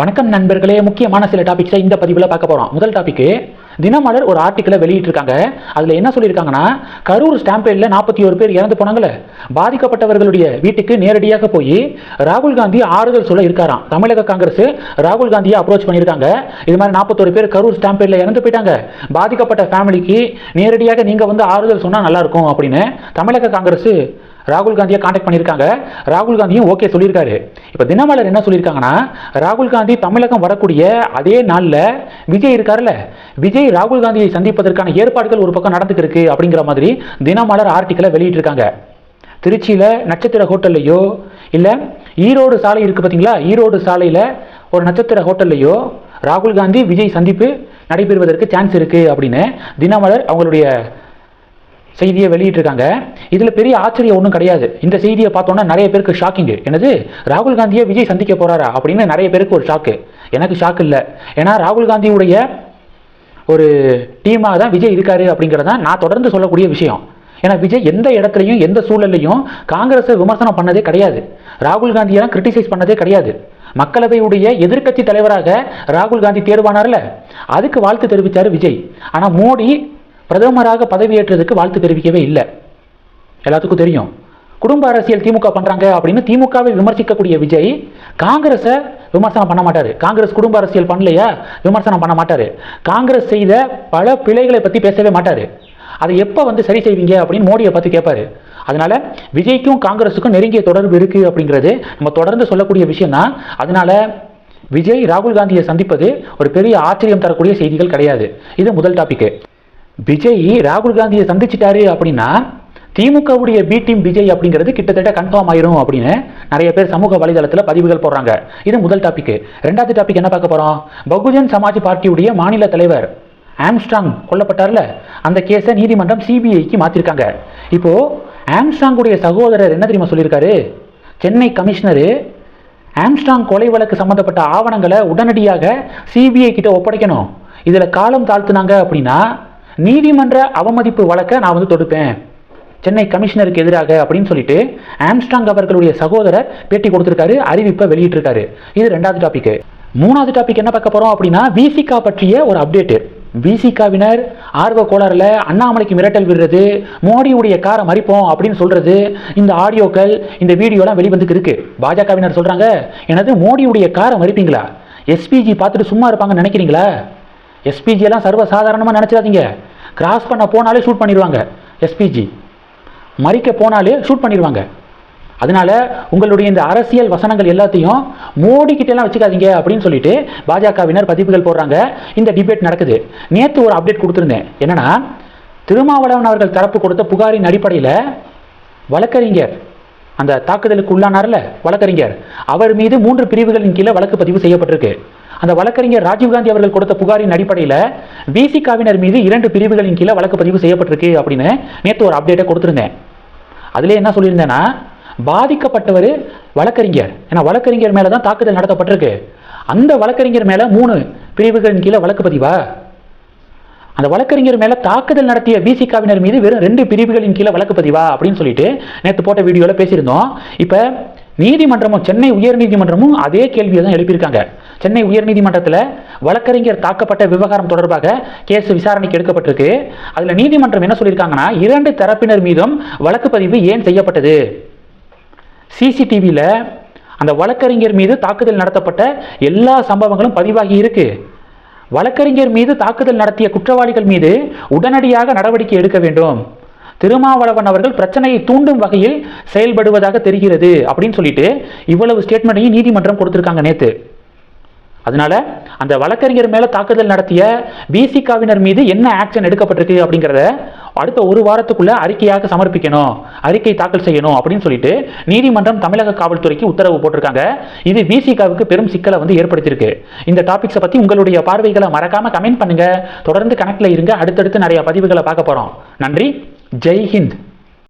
வணக்கம் நண்பர்களே. முக்கியமான சில டாபிக்ஸை இந்த பதிவில் பார்க்க போகிறோம் முதல் டாபிக் தினமலர் ஒரு ஆர்டிக்கலை வெளியிட்டிருக்காங்க. அதில் என்ன சொல்லியிருக்காங்கன்னா கரூர் ஸ்டாம்பேடில் நாற்பத்தி ஒரு பேர் இறந்து போனாங்களே பாதிக்கப்பட்டவர்களுடைய வீட்டுக்கு நேரடியாக போய் ராகுல் காந்தி ஆறுதல் சொல்ல இருக்காராம். தமிழக காங்கிரஸ் ராகுல் காந்தியை அப்ரோச் பண்ணியிருக்காங்க. இது மாதிரி நாற்பத்தொரு பேர் கரூர் ஸ்டாம்பேடில் இறந்து போயிட்டாங்க. பாதிக்கப்பட்ட ஃபேமிலிக்கு நேரடியாக நீங்கள் வந்து ஆறுதல் சொன்னால் நல்லாயிருக்கும் அப்படின்னு தமிழக காங்கிரஸ் ராகுல் காந்தியை காண்டாக்ட் பண்ணியிருக்காங்க. ராகுல் காந்தியும் ஓகே சொல்லியிருக்காரு. இப்போ தினமலர் என்ன சொல்லியிருக்காங்கன்னா ராகுல் காந்தி தமிழகம் வரக்கூடிய அதே நாளில் விஜய் இருக்கார்ல விஜய் ராகுல் காந்தியை சந்திப்பதற்கான ஏற்பாடுகள் ஒரு பக்கம் நடந்துக்கிருக்கு அப்படிங்கிற மாதிரி தினமலர் ஆர்டிக்கலை வெளியிட்டிருக்காங்க. திருச்சியில் நட்சத்திர ஹோட்டல்லையோ இல்லை ஈரோடு சாலை இருக்குது பார்த்தீங்களா ஈரோடு சாலையில் ஒரு நட்சத்திர ஹோட்டல்லையோ ராகுல் காந்தி விஜய் சந்திப்பு நடைபெறுவதற்கு சான்ஸ் இருக்குது அப்படின்னு தினமலர் அவங்களுடைய செய்தியை வெளியிட்டிருக்காங்க. இதில் பெரிய ஆச்சரியம் ஒன்றும் கிடையாது. இந்த செய்தியை பார்த்தோன்னா நிறைய பேருக்கு ஷாக்கிங்கு என்னது? ராகுல் காந்தியை விஜய் சந்திக்க போறாரா? அப்படின்னு நிறைய பேருக்கு ஒரு ஷாக்கு எனக்கு ஷாக் இல்லை. ஏன்னா ராகுல் காந்தியுடைய ஒரு டீமாக தான் விஜய் இருக்காரு அப்படிங்கிறத நான் தொடர்ந்து சொல்லக்கூடிய விஷயம். ஏன்னா விஜய் எந்த இடத்துலையும் எந்த சூழல்லையும் காங்கிரஸை விமர்சனம் பண்ணதே கிடையாது. ராகுல் காந்தியெல்லாம் கிரிட்டிசைஸ் பண்ணதே கிடையாது. மக்களவையுடைய எதிர்க்கட்சி தலைவராக ராகுல் காந்தி தேர்வானார்ல? அதுக்கு வாழ்த்து தெரிவித்தார் விஜய். ஆனால் மோடி பிரதமராக பதவியேற்றதுக்கு வாழ்த்து தெரிவிக்கவே இல்லை. எல்லாத்துக்கும் தெரியும். குடும்ப அரசியல் திமுக பண்ணுறாங்க அப்படின்னு திமுகவை விமர்சிக்கக்கூடிய விஜய் காங்கிரஸை விமர்சனம் பண்ண மாட்டார். காங்கிரஸ் குடும்ப அரசியல் பண்ணலையா? விமர்சனம் பண்ண மாட்டார். காங்கிரஸ் செய்த பல பிழைகளை பற்றி பேசவே மாட்டார். அதை எப்போ வந்து சரி செய்வீங்க அப்படின்னு மோடியை பார்த்து கேட்பாரு அதனால விஜய்க்கும் காங்கிரஸுக்கும் நெருங்கிய தொடர்பு இருக்குது அப்படிங்கிறது நம்ம தொடர்ந்து சொல்லக்கூடிய விஷயம் தான் அதனால விஜய் ராகுல் காந்தியை சந்திப்பது ஒரு பெரிய ஆச்சரியம் தரக்கூடிய செய்திகள் கிடையாது. இது முதல் டாபிக் விஜய் ராகுல் காந்தியை சந்திச்சிட்டாரு அப்படின்னா திமுகவுடைய பி டீம் விஜய் அப்படிங்கிறது கிட்டத்தட்ட கன்ஃபார்ம் ஆயிரும் அப்படின்னு நிறைய பேர் சமூக வலைதளத்தில் பதிவுகள் போடுறாங்க. இது முதல் டாபிக் ரெண்டாவது டாபிக் என்ன பார்க்க போகிறோம் பகுஜன் சமாஜ் பார்ட்டியுடைய மாநில தலைவர் ஆம்ஸ்ட்ராங் கொல்லப்பட்டார்ல? அந்த கேஸை நீதிமன்றம் சிபிஐக்கு மாற்றிருக்காங்க இப்போது ஆம்ஸ்ட்ராங்குடைய சகோதரர் என்ன தெரியுமா சொல்லியிருக்காரு? சென்னை கமிஷனரு ஆம்ஸ்ட்ராங் கொலை வழக்கு சம்பந்தப்பட்ட ஆவணங்களை உடனடியாக சிபிஐ கிட்ட ஒப்படைக்கணும். இதில் காலம் தாழ்த்துனாங்க அப்படின்னா நீதிமன்ற அவமதிப்பு வழக்கை நான் வந்து தொடுப்பேன். சென்னை கமிஷனருக்கு எதிராக அப்படின்னு சொல்லிட்டு ஆம்ஸ்டாங் அவர்களுடைய சகோதரர் பேட்டி கொடுத்திருக்காரு அறிவிப்பை வெளியிட்டிருக்காரு. இது ரெண்டாவது டாபிக் மூணாவது டாபிக் என்ன பார்க்க போறோம் அப்படின்னா விசிகா பற்றிய ஒரு அப்டேட் விசிகாவினர் ஆர்வ கோளாறுல அண்ணாமலைக்கு மிரட்டல் விடுறது மோடியுடைய காரை மறிப்போம் அப்படின்னு சொல்றது இந்த ஆடியோக்கள் இந்த வீடியோலாம் வெளிவந்துக்கு இருக்கு. பாஜகவினர் சொல்றாங்க எனது மோடியுடைய காரை மறிப்பீங்களா? எஸ்பிஜி பார்த்துட்டு சும்மா இருப்பாங்கன்னு நினைக்கிறீங்களா? எஸ்பிஜி எல்லாம் சர்வ சாதாரணமாக நினச்சிடாதீங்க. கிராஸ் பண்ண போனாலே ஷூட் பண்ணிடுவாங்க எஸ்பிஜி மறிக்க போனாலே ஷூட் பண்ணிடுவாங்க அதனால உங்களுடைய இந்த அரசியல் வசனங்கள் எல்லாத்தையும் மோடி வச்சுக்காதீங்க அப்படின்னு சொல்லிட்டு பாஜகவினர் பதிவுகள் போடுறாங்க. இந்த டிபேட் நடக்குது. நேற்று ஒரு அப்டேட் கொடுத்துருந்தேன். என்னன்னா திருமாவளவன் அவர்கள் தரப்பு கொடுத்த புகாரின் அடிப்படையில் வழக்கறிஞர் அந்த தாக்குதலுக்கு உள்ளானார்ல வழக்கறிஞர் அவர் மீது மூன்று பிரிவுகளின் கீழே வழக்கு பதிவு செய்யப்பட்டிருக்கு. அந்த வழக்கறிஞர் ராஜீவ்காந்தி அவர்கள் கொடுத்த புகாரின் அடிப்படையில் விசிகாவினர் மீது இரண்டு பிரிவுகளின் கீழே வழக்கு பதிவு செய்யப்பட்டிருக்கு அப்படின்னு நேற்று ஒரு அப்டேட்டை கொடுத்துருந்தேன். அதிலே என்ன சொல்லியிருந்தேன்னா பாதிக்கப்பட்டவர் வழக்கறிஞர். ஏன்னா வழக்கறிஞர் மேலே தான் தாக்குதல் நடத்தப்பட்டிருக்கு. அந்த வழக்கறிஞர் மேலே மூணு பிரிவுகளின் கீழே வழக்கு பதிவா? அந்த வழக்கறிஞர் மேலே தாக்குதல் நடத்திய விசிகாவினர் மீது வெறும் ரெண்டு பிரிவுகளின் கீழே வழக்கு பதிவா? அப்படின்னு சொல்லிட்டு நேற்று போட்ட வீடியோவில் பேசியிருந்தோம். இப்போ நீதிமன்றமும் சென்னை உயர்நீதிமன்றமும் அதே கேள்வியை தான் எழுப்பியிருக்காங்க. சென்னை உயர்நீதிமன்றத்தில் வழக்கறிஞர் தாக்கப்பட்ட விவகாரம் தொடர்பாக கேஸ் விசாரணைக்கு எடுக்கப்பட்டிருக்கு. அதில் நீதிமன்றம் என்ன சொல்லியிருக்காங்கன்னா இரண்டு தரப்பினர் மீதும் வழக்கு பதிவு ஏன் செய்யப்பட்டது? சிசிடிவியில் அந்த வழக்கறிஞர் மீது தாக்குதல் நடத்தப்பட்ட எல்லா சம்பவங்களும் பதிவாகி இருக்கு. வழக்கறிஞர் மீது தாக்குதல் நடத்திய குற்றவாளிகள் மீது உடனடியாக நடவடிக்கை எடுக்க வேண்டும். திருமாவளவன் அவர்கள் பிரச்சனையை தூண்டும் வகையில் செயல்படுவதாக தெரிகிறது அப்படின்னு சொல்லிட்டு இவ்வளவு ஸ்டேட்மெண்ட்டையும் நீதிமன்றம் கொடுத்துருக்காங்க நேற்று அதனால அந்த வழக்கறிஞர் மேல தாக்குதல் நடத்திய பிசிகாவினர் மீது என்ன ஆக்ஷன் எடுக்கப்பட்டிருக்கு அப்படிங்கிறத அடுத்த ஒரு வாரத்துக்குள்ள அறிக்கையாக சமர்ப்பிக்கணும். அறிக்கை தாக்கல் செய்யணும் அப்படின்னு சொல்லிட்டு நீதிமன்றம் தமிழக காவல்துறைக்கு உத்தரவு போட்டிருக்காங்க. இது பிசிகாவுக்கு பெரும் சிக்கலை வந்து ஏற்படுத்தியிருக்கு. இந்த டாபிக்ஸை பத்தி உங்களுடைய பார்வைகளை மறக்காம கமெண்ட் பண்ணுங்க. தொடர்ந்து கணக்கில் இருங்க. அடுத்தடுத்து நிறைய பதிவுகளை பார்க்க போறோம். நன்றி. ஜெய் ஹிந்த்.